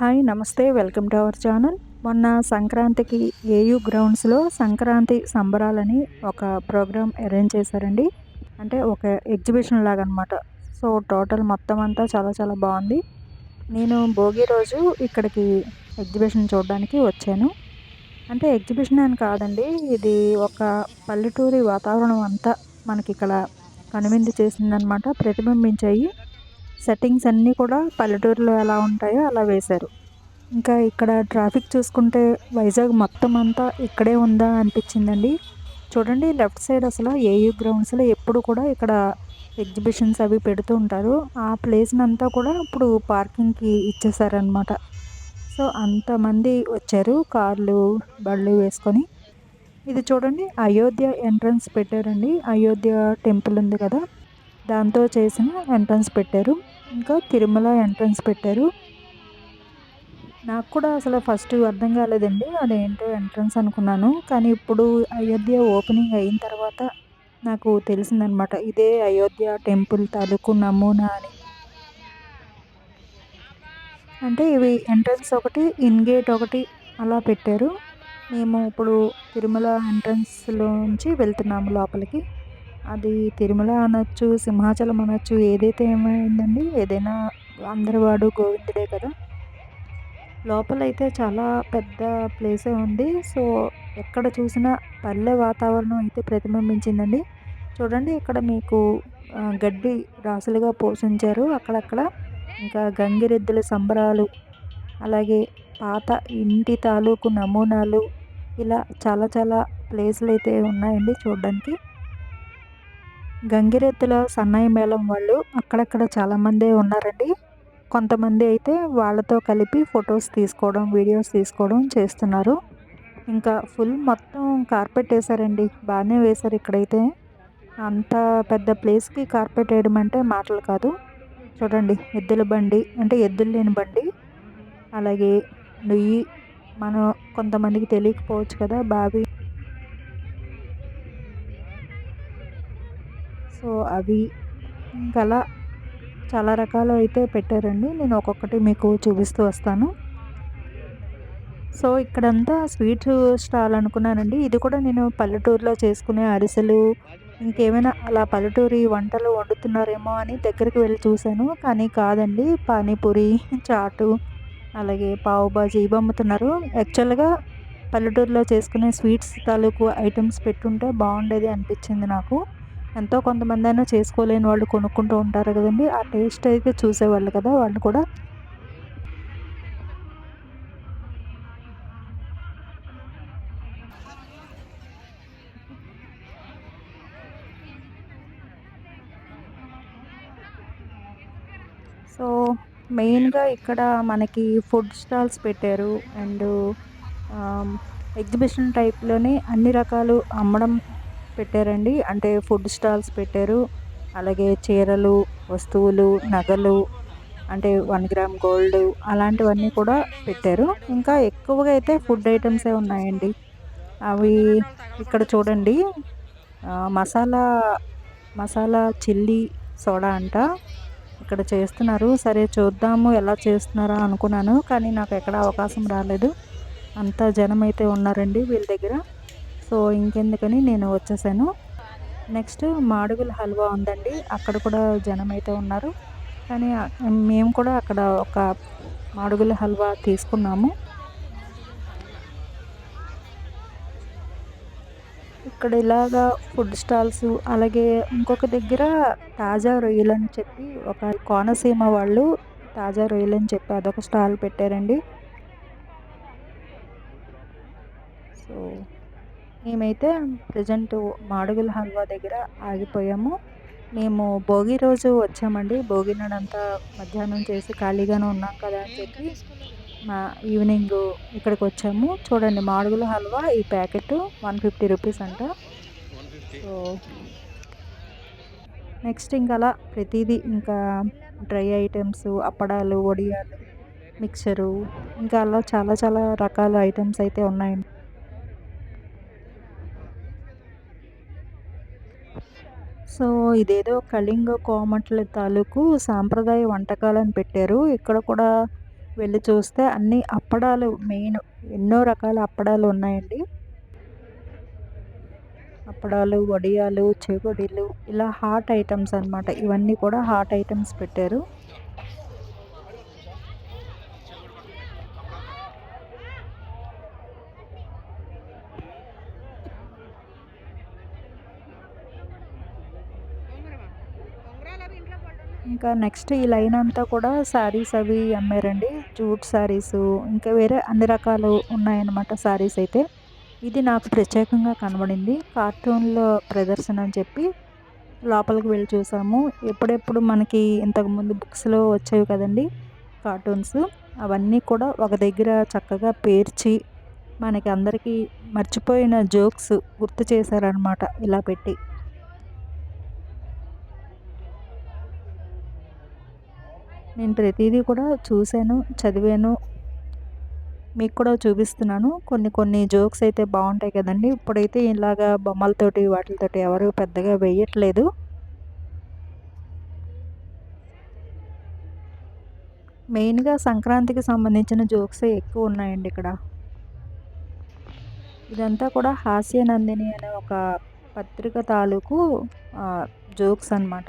Hi నమస్తే welcome to our channel. మొన్న సంక్రాంతికి ఏయూ గ్రౌండ్స్లో సంక్రాంతి సంబరాలని ఒక ప్రోగ్రామ్ అరేంజ్ చేశారండి. అంటే ఒక ఎగ్జిబిషన్ లాగా అనమాట సో టోటల్ మొత్తం అంతా చాలా చాలా బాగుంది. నేను భోగి రోజు ఇక్కడికి ఎగ్జిబిషన్ చూడడానికి వచ్చాను. అంటే ఎగ్జిబిషన్ అని కాదండి ఇది ఒక పల్లెటూరి వాతావరణం అంతా మనకి ఇక్కడ కనువిందు చేసిందనమాట ప్రతిబింబించాయి. సెట్టింగ్స్ అన్నీ కూడా పల్లెటూరులో ఎలా ఉంటాయో అలా వేశారు. ఇంకా ఇక్కడ ట్రాఫిక్ చూసుకుంటే వైజాగ్ మొత్తం అంతా ఇక్కడే ఉందా అనిపించిందండి. చూడండి లెఫ్ట్ సైడ్ అసలు ఏయూ గ్రౌండ్స్లో ఎప్పుడు కూడా ఇక్కడ ఎగ్జిబిషన్స్ అవి పెడుతూ ఉంటారు. ఆ ప్లేస్ని అంతా కూడా ఇప్పుడు పార్కింగ్కి ఇచ్చేసారనమాట సో అంతమంది వచ్చారు కార్లు బళ్ళు వేసుకొని. ఇది చూడండి అయోధ్య ఎంట్రన్స్ పెట్టారండి. అయోధ్య టెంపుల్ ఉంది కదా దాంతో చేసిన ఎంట్రన్స్ పెట్టారు. ఇంకా తిరుమల ఎంట్రన్స్ పెట్టారు. నాకు కూడా అసలు ఫస్ట్ అర్థం కాలేదండి అదేంటో ఎంట్రన్స్ అనుకున్నాను. కానీ ఇప్పుడు అయోధ్య ఓపెనింగ్ అయిన తర్వాత నాకు తెలిసిందనమాట ఇదే అయోధ్య టెంపుల్ తాలూకు నమూనా అని. అంటే ఇవి ఎంట్రన్స్ ఒకటి ఇన్ గేట్ ఒకటి అలా పెట్టారు. మేము ఇప్పుడు తిరుమల ఎంట్రన్స్లోంచి వెళ్తున్నాము లోపలికి. అది తిరుమల అనొచ్చు సింహాచలం అనొచ్చు ఏదైతే ఏమైందండి ఏదైనా అందరివాడు గోవిందుడే కదా. లోపలైతే చాలా పెద్ద ప్లేసే ఉంది. సో ఎక్కడ చూసినా పల్లె వాతావరణం అయితే ప్రతిబింబించిందండి. చూడండి ఇక్కడ మీకు గడ్డి రాసులుగా పోషించారు. అక్కడక్కడ ఇంకా గంగిరెద్దుల సంబరాలు అలాగే పాత ఇంటి తాలూకు నమూనాలు ఇలా చాలా చాలా ప్లేసులు అయితే ఉన్నాయండి చూడడానికి. గంగిరెద్దుల సన్నాయి మేళం వాళ్ళు అక్కడక్కడ చాలామందే ఉన్నారండి. కొంతమంది అయితే వాళ్ళతో కలిపి ఫొటోస్ తీసుకోవడం వీడియోస్ తీసుకోవడం చేస్తున్నారు. ఇంకా ఫుల్ మొత్తం కార్పెట్ వేసారండి బాగానే వేశారు ఇక్కడైతే. అంత పెద్ద ప్లేస్కి కార్పెట్ వేయడం అంటే మాటలు కాదు. చూడండి ఎద్దుల బండి అంటే ఎద్దులు లేని బండి. అలాగే నుయ్యి మనం కొంతమందికి తెలియకపోవచ్చు కదా బావి అవి ఇంకా చాలా రకాలు అయితే పెట్టారండి. నేను ఒక్కొక్కటి మీకు చూపిస్తూ వస్తాను. సో ఇక్కడంతా స్వీట్ స్టాల్ అనుకున్నానండి. ఇది కూడా నేను పల్లెటూరులో చేసుకునే అరిసెలు ఇంకేమైనా అలా పల్లెటూరి వంటలు వండుతున్నారేమో అని దగ్గరికి వెళ్ళి చూశాను. కానీ కాదండి పానీపూరి చాటు అలాగే పావు బాజీ ఇవి అమ్ముతున్నారు. యాక్చువల్గా పల్లెటూరులో చేసుకునే స్వీట్స్ తాలూకు ఐటమ్స్ పెట్టుంటే బాగుండేది అనిపించింది నాకు. ఎంతో కొంతమంది అయినా చేసుకోలేని వాళ్ళు కొనుక్కుంటూ ఉంటారు కదండి. ఆ టేస్ట్ అయితే చూసేవాళ్ళు కదా వాళ్ళు కూడా. సో మెయిన్గా ఇక్కడ మనకి ఫుడ్ స్టాల్స్ పెట్టారు. అండ్ ఎగ్జిబిషన్ టైప్లోనే అన్ని రకాలు అమ్మడం పెట్టారండి. అంటే ఫుడ్ స్టాల్స్ పెట్టారు. అలాగే చీరలు వస్తువులు నగలు అంటే వన్ గ్రామ్ గోల్డ్ అలాంటివన్నీ కూడా పెట్టారు. ఇంకా ఎక్కువగా అయితే ఫుడ్ ఐటమ్సే ఉన్నాయండి. అవి ఇక్కడ చూడండి. మసాలా మసాలా చిల్లీ సోడా అంట ఇక్కడ చేస్తున్నారు. సరే చూద్దాము ఎలా చేస్తున్నారా అనుకున్నాను కానీ నాకు ఎక్కడ అవకాశం రాలేదు. అంత జనం అయితే ఉన్నారండి వీళ్ళ దగ్గర. సో ఇంకెందుకని నేను వచ్చేసాను. నెక్స్ట్ మాడుగుల హల్వా ఉందండి. అక్కడ కూడా జనం అయితే ఉన్నారు. కానీ మేము కూడా అక్కడ ఒక మాడుగుల హల్వా తీసుకున్నాము. ఇక్కడ ఇలాగా ఫుడ్ స్టాల్స్ అలాగే ఇంకొక దగ్గర తాజా రొయ్యలు అని చెప్పి ఒక కోనసీమ వాళ్ళు తాజా రొయ్యలు అని చెప్పి అదొక స్టాల్ పెట్టారండి. సో మేమైతే ప్రజెంట్ మాడుగుల హల్వా దగ్గర ఆగిపోయాము. మేము భోగి రోజు వచ్చామండి. భోగి నాడంతా మధ్యాహ్నం చేసి ఖాళీగానే ఉన్నాం కదా అని చెప్పి మా ఈవినింగ్ ఇక్కడికి వచ్చాము. చూడండి మాడుగుల హల్వా ఈ ప్యాకెట్ వన్ ఫిఫ్టీ రూపీస్ అంట. సో నెక్స్ట్ ఇంకా అలా ప్రతిదీ ఇంకా డ్రై ఐటమ్స్ అప్పడాలు వడియాలు మిక్చరు ఇంకా అలా చాలా చాలా రకాల ఐటమ్స్ అయితే ఉన్నాయండి. సో ఇదేదో కళింగ కోమట్ల తాలూకు సాంప్రదాయ వంటకాలను పెట్టారు. ఇక్కడ కూడా వెళ్ళి చూస్తే అన్ని అప్పడాలు మెయిన్ ఎన్నో రకాల అప్పడాలు ఉన్నాయండి. అప్పడాలు వడియాలు చెగొడీలు ఇలా హాట్ ఐటమ్స్ అనమాట ఇవన్నీ కూడా హాట్ ఐటమ్స్ పెట్టారు. ఇంకా నెక్స్ట్ ఈ లైన్ అంతా కూడా శారీస్ అవి అమ్మారండి. జూట్ శారీస్ ఇంకా వేరే అన్ని రకాలు ఉన్నాయన్నమాట శారీస్ అయితే. ఇది నాకు ప్రత్యేకంగా కనబడింది. కార్టూన్లో ప్రదర్శన అని చెప్పి లోపలికి వెళ్ళి చూసాము. ఎప్పుడెప్పుడు మనకి ఇంతకుముందు బుక్స్లో వచ్చేవి కదండి కార్టూన్స్. అవన్నీ కూడా ఒక దగ్గర చక్కగా పేర్చి మనకి అందరికీ మర్చిపోయిన జోక్స్ గుర్తు చేశారనమాట ఇలా పెట్టి. నేను ప్రతిదీ కూడా చూశాను చదివాను. మీకు కూడా చూపిస్తున్నాను. కొన్ని కొన్ని జోక్స్ అయితే బాగుంటాయి కదండి. ఇప్పుడైతే ఇలాగా బొమ్మలతోటి వాటితోటి ఎవరు పెద్దగా వేయట్లేదు. మెయిన్గా సంక్రాంతికి సంబంధించిన జోక్సే ఎక్కువ ఉన్నాయండి ఇక్కడ. ఇదంతా కూడా హాస్యనందిని అనే ఒక పత్రిక తాలూకు జోక్స్ అనమాట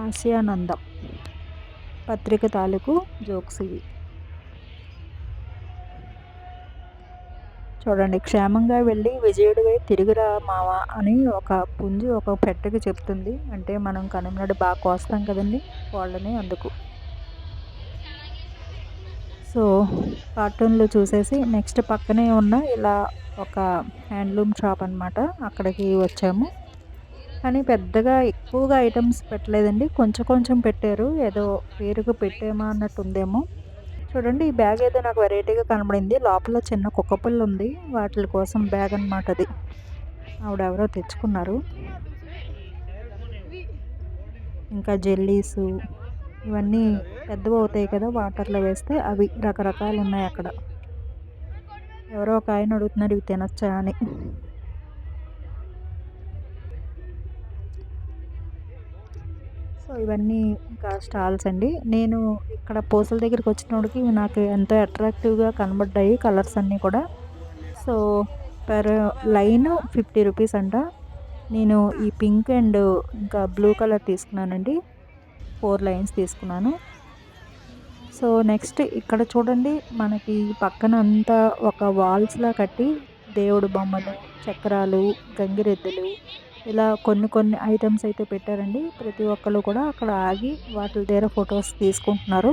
హాస్యానందం. పత్రిక తాలూకు జోక్స్ ఇవి. చూడండి క్షేమంగా వెళ్ళి విజయుడివై తిరుగురా మావా అని ఒక పుంజు ఒక పెట్టకి చెప్తుంది. అంటే మనం కనుమనాడు బాగా కోస్తాం కదండి వాళ్ళని అందుకు. సో కార్టూన్లో చూసేసి నెక్స్ట్ పక్కనే ఉన్న ఇలా ఒక హ్యాండ్లూమ్ షాప్ అనమాట అక్కడికి వచ్చాము. కానీ పెద్దగా ఎక్కువగా ఐటమ్స్ పెట్టలేదండి. కొంచెం కొంచెం పెట్టారు. ఏదో పేరుకు పెట్టేమా అన్నట్టు ఉందేమో చూడండి ఈ బ్యాగ్ ఏదో నాకు వెరైటీగా కనబడింది. లోపల చిన్న కుక్కపిల్ల ఉంది. వాటి కోసం బ్యాగ్ అనమాట అది. ఆవిడెవరో తెచ్చుకున్నారు. ఇంకా జెల్లీస్ ఇవన్నీ పెద్దవి అవుతాయి కదా వాటర్లో వేస్తే అవి రకరకాలు ఉన్నాయి అక్కడ. ఎవరో ఒక ఆయన అడుగుతున్నారు ఇవి తినచ్చా? అని. సో ఇవన్నీ ఇంకా స్టాల్స్ అండి. నేను ఇక్కడ పూసల దగ్గరికి వచ్చినప్పటికి నాకు ఎంతో అట్రాక్టివ్గా కనబడ్డాయి కలర్స్ అన్నీ కూడా. So per line fifty rupees అంట. నేను ఈ పింక్ అండ్ ఇంకా బ్లూ కలర్ తీసుకున్నానండి. ఫోర్ లైన్స్ తీసుకున్నాను. సో నెక్స్ట్ ఇక్కడ చూడండి మనకి పక్కన అంతా ఒక వాల్స్లా కట్టి దేవుడు బొమ్మలు చక్రాలు గంగిరెద్దులు ఇలా కొన్ని కొన్ని ఐటమ్స్ అయితే పెట్టారండి. ప్రతి ఒక్కరు కూడా అక్కడ ఆగి వాటి దగ్గర ఫొటోస్ తీసుకుంటున్నారు.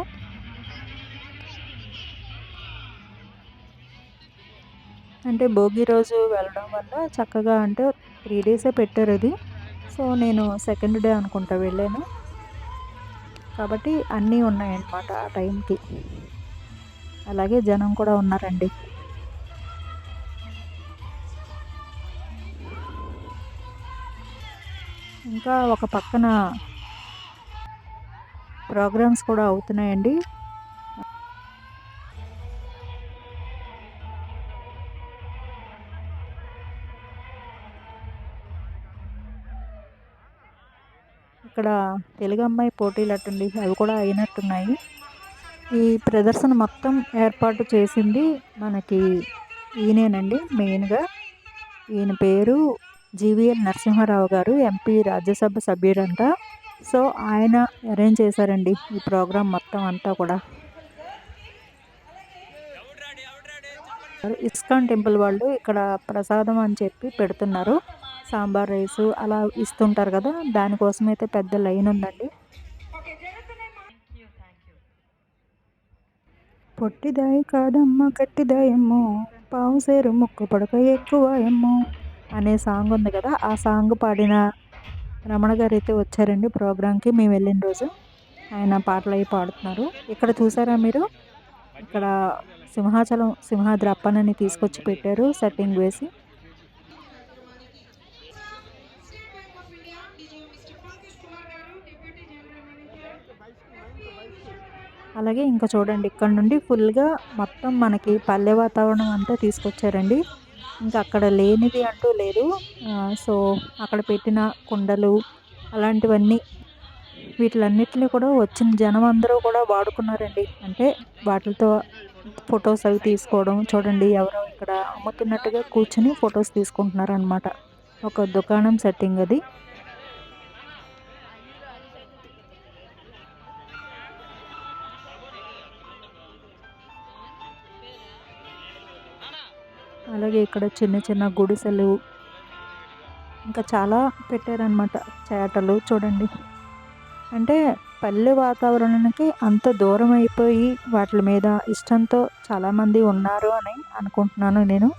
అంటే భోగి రోజు వెళ్ళడం వల్ల చక్కగా అంటే త్రీ డేసే పెట్టారు అది సో నేను సెకండ్ డే అనుకుంటా వెళ్ళాను. కాబట్టి అన్నీ ఉన్నాయన్నమాట ఆ టైంకి అలాగే జనం కూడా ఉన్నారండి. ఇంకా ఒక పక్కన ప్రోగ్రామ్స్ కూడా అవుతున్నాయండి. ఇక్కడ తెలుగు అమ్మాయి పోటీలు అట్టండి అవి కూడా అయినట్టున్నాయి. ఈ ప్రదర్శన మొత్తం ఏర్పాటు చేసింది మనకి ఈయనేనండి మెయిన్గా. ఈయన పేరు G V L Narasimha Rao garu MP Rajya Sabha సభ్యుడంట so ఆయన అరేంజ్ చేశారండి ఈ ప్రోగ్రాం మొత్తం అంతా కూడా. ఇస్కాన్ టెంపుల్ వాళ్ళు ఇక్కడ ప్రసాదం అని చెప్పి పెడుతున్నారు. సాంబార్ రైస్ అలా ఇస్తుంటారు కదా దానికోసం అయితే పెద్ద లైన్ ఉందండి. పొట్టిదాయి కాదమ్మ గట్టిదాయమ్మో. పావు సేరు ముక్కు పడక ఎక్కువ ఏమో అనే సాంగ్ ఉంది కదా ఆ సాంగ్ పాడిన రమణ గారు అయితే వచ్చారండి ప్రోగ్రాంకి మేము వెళ్ళిన రోజు ఆయన పాటలు అవి పాడుతున్నారు. ఇక్కడ చూసారా మీరు? ఇక్కడ సింహాచలం సింహాద్రి అప్పనని తీసుకొచ్చి పెట్టారు సెట్టింగ్ వేసి. అలాగే ఇంకా చూడండి ఇక్కడ నుండి ఫుల్గా మొత్తం మనకి పల్లె వాతావరణం అంతా తీసుకొచ్చారండి. ఇంకా అక్కడ లేనిది అంటూ లేదు. సో అక్కడ పెట్టిన కుండలు అలాంటివన్నీ వీటిలన్నిటిని కూడా వచ్చిన జనం అందరూ కూడా వాడుకున్నారండి. అంటే వాటితో ఫొటోస్ అవి తీసుకోవడం చూడండి ఎవరో ఇక్కడ అమ్ముతున్నట్టుగా కూర్చుని ఫొటోస్ తీసుకుంటున్నారు అనమాట ఒక దుకాణం సెట్టింగ్ అది. అలాగే ఇక్కడ చిన్న చిన్న గుడిసెలు ఇంకా చాలా పెట్టారనమాట చేటలు చూడండి. అంటే పల్లె వాతావరణానికి అంత దూరం అయిపోయి వాటి మీద ఇష్టంతో చాలామంది ఉన్నారు అని అనుకుంటున్నాను నేను.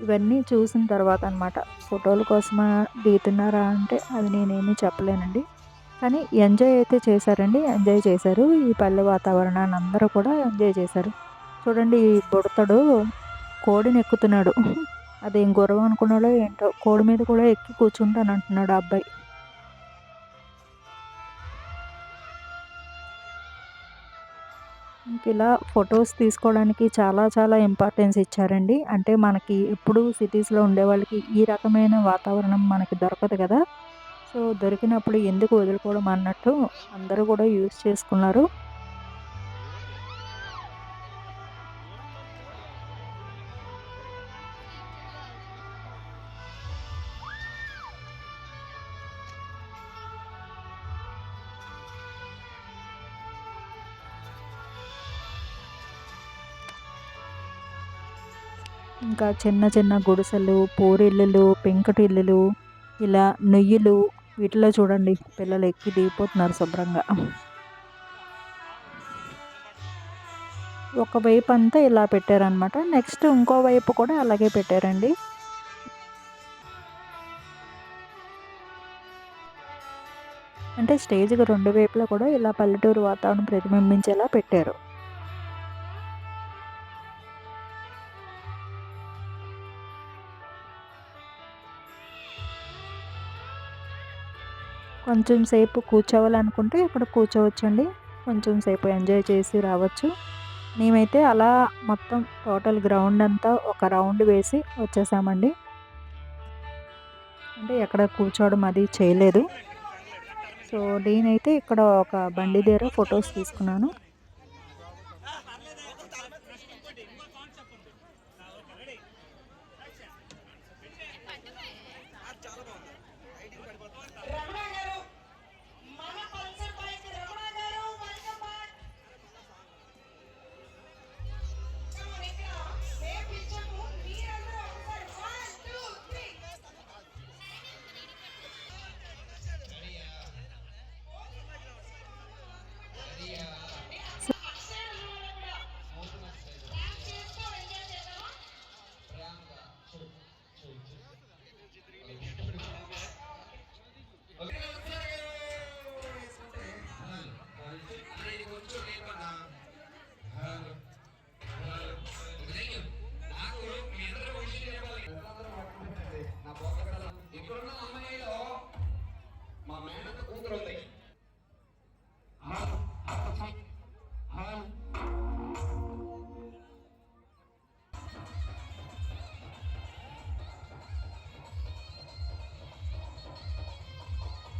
ఇవన్నీ చూసిన తర్వాత అనమాట ఫోటోల కోసమా దిగుతున్నారా అంటే అది నేనేమీ చెప్పలేనండి. కానీ ఎంజాయ్ అయితే చేశారండి ఎంజాయ్ చేశారు. ఈ పల్లె వాతావరణాన్ని అందరూ కూడా ఎంజాయ్ చేశారు. చూడండి ఈ బుడతడు కోడిని ఎక్కుతున్నాడు అదేం గుర్రం అనుకున్నాడో ఏంటో కోడి మీద కూడా ఎక్కి కూర్చుంటాను అంటున్నాడు ఆ అబ్బాయి. ఇలా ఫొటోస్ తీసుకోవడానికి చాలా చాలా ఇంపార్టెన్స్ ఇచ్చారండి. అంటే మనకి ఎప్పుడు సిటీస్లో ఉండే వాళ్ళకి ఈ రకమైన వాతావరణం మనకి దొరకదు కదా. సో దొరికినప్పుడు ఎందుకు వదులుకోవడం అన్నట్టు అందరూ కూడా యూజ్ చేసుకున్నారు. ఇంకా చిన్న చిన్న గుడిసెలు పూరిల్లులు పెంకుటిల్లులు ఇలా నెయ్యిలు వీటిలో చూడండి. పిల్లలు ఎక్కి దిగిపోతున్నారు శుభ్రంగా. ఒకవైపు అంతా ఇలా పెట్టారనమాట నెక్స్ట్ ఇంకో వైపు కూడా అలాగే పెట్టారండి. అంటే స్టేజ్కి రెండు వైపులా కూడా ఇలా పల్లెటూరు వాతావరణం ప్రతిబింబించేలా పెట్టారు. కొంచెం సేపు కూర్చోవాలనుకుంటే ఇక్కడ కూర్చోవచ్చండి. కొంచెం సేపు ఎంజాయ్ చేసి రావచ్చు. మేమైతే అలా మొత్తం టోటల్ గ్రౌండ్ అంతా ఒక రౌండ్ వేసి వచ్చేసామండి. అంటే ఎక్కడ కూర్చోవడం అది చేయలేదు. సో నేనైతే ఇక్కడ ఒక బండి దగ్గర ఫొటోస్ తీసుకున్నాను.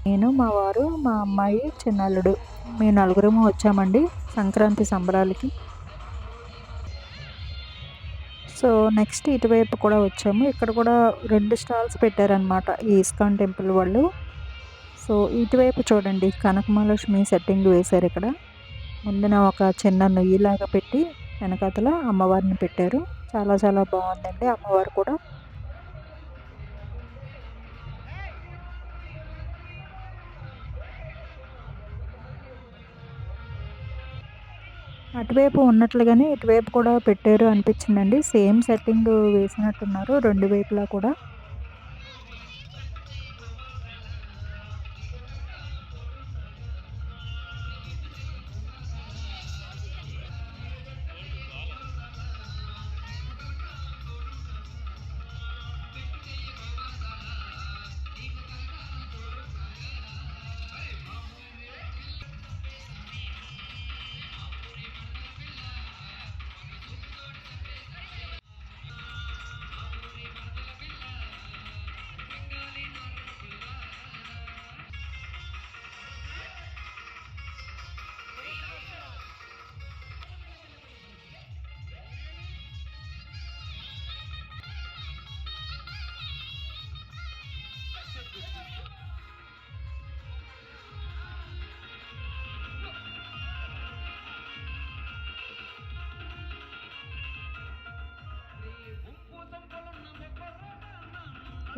నేను మా వారు మా అమ్మాయి చిన్నల్లుడు. మేము నలుగురము వచ్చామండి సంక్రాంతి సంబరాలకి. సో నెక్స్ట్ ఇటువైపు కూడా వచ్చాము. ఇక్కడ కూడా రెండు స్టాల్స్ పెట్టారనమాట ఈ ఇస్కాన్ టెంపుల్ వాళ్ళు. సో ఇటువైపు చూడండి కనకమహాలక్ష్మి సెట్టింగ్ వేశారు ఇక్కడ. ముందున ఒక చిన్న నొయ్యిలాగా పెట్టి వెనకాతల అమ్మవారిని పెట్టారు. చాలా చాలా బాగుందండి అమ్మవారు కూడా. అటువైపు ఉన్నట్లుగానే ఇటువైపు కూడా పెట్టారు అనిపించిందండి. సేమ్ సెట్టింగ్ వేసినట్టున్నారు రెండు వైపులా కూడా.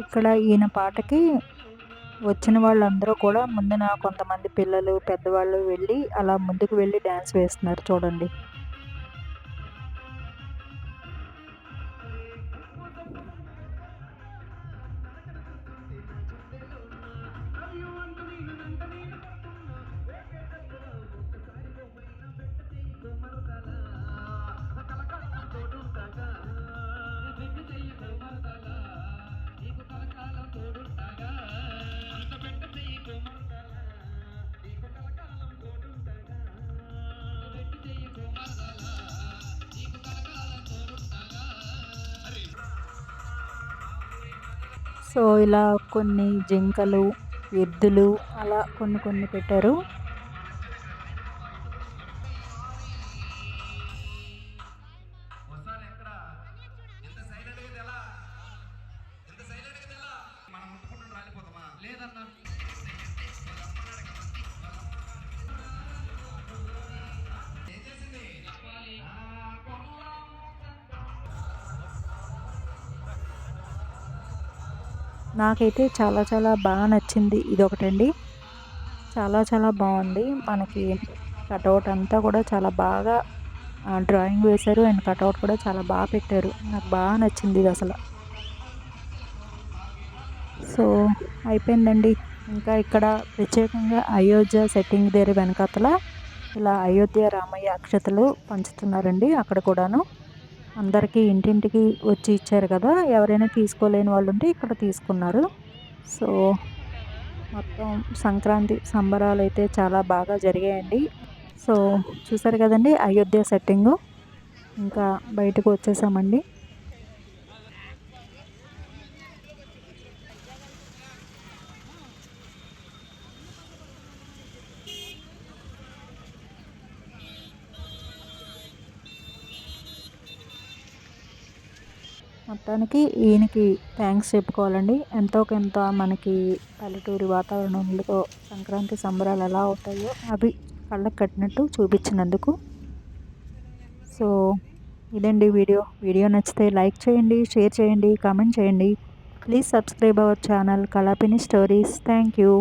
ఇక్కడ ఈయన పాటకి వచ్చిన వాళ్ళందరూ కూడా ముందున కొంతమంది పిల్లలు పెద్దవాళ్ళు వెళ్ళి అలా ముందుకు వెళ్ళి డ్యాన్స్ వేస్తున్నారు చూడండి. సో ఇలా కొన్ని జింకలు ఎద్దులు అలా కొన్ని కొన్ని పెట్టారు. నాకైతే చాలా చాలా బాగా నచ్చింది ఇది ఒకటండి చాలా చాలా బాగుంది మనకి కటౌట్ అంతా కూడా చాలా బాగా డ్రాయింగ్ వేశారు. అండ్ కటౌట్ కూడా చాలా బాగా పెట్టారు. నాకు బాగా నచ్చింది ఇది అసలు సో అయిపోయిందండి. ఇంకా ఇక్కడ ప్రత్యేకంగా అయోధ్య సెట్టింగ్ దగ్గర వెనకాతల ఇలా అయోధ్య రామయ్య అక్షతలు పంచుతున్నారండి అక్కడ కూడాను. అందరికీ ఇంటింటికి వచ్చి ఇచ్చారు కదా ఎవరైనా తీసుకోలేని వాళ్ళు ఉంటే ఇక్కడ తీసుకున్నారు. సో మొత్తం సంక్రాంతి సంబరాలు అయితే చాలా బాగా జరిగాయండి. సో చూసారు కదండి అయోధ్య సెట్టింగు? ఇంకా బయటకు వచ్చేసామండి. మొత్తానికి ఈయనకి థ్యాంక్స్ చెప్పుకోవాలండి. ఎంతో కొంత మనకి పల్లెటూరి వాతావరణంలో సంక్రాంతి సంబరాలు ఎలా అవుతాయో అవి కళ్ళకు కట్టినట్టు చూపించినందుకు. సో ఇదండి వీడియో. వీడియో నచ్చితే లైక్ చేయండి షేర్ చేయండి కామెంట్ చేయండి. Please subscribe our channel Kalapini stories. Thank you.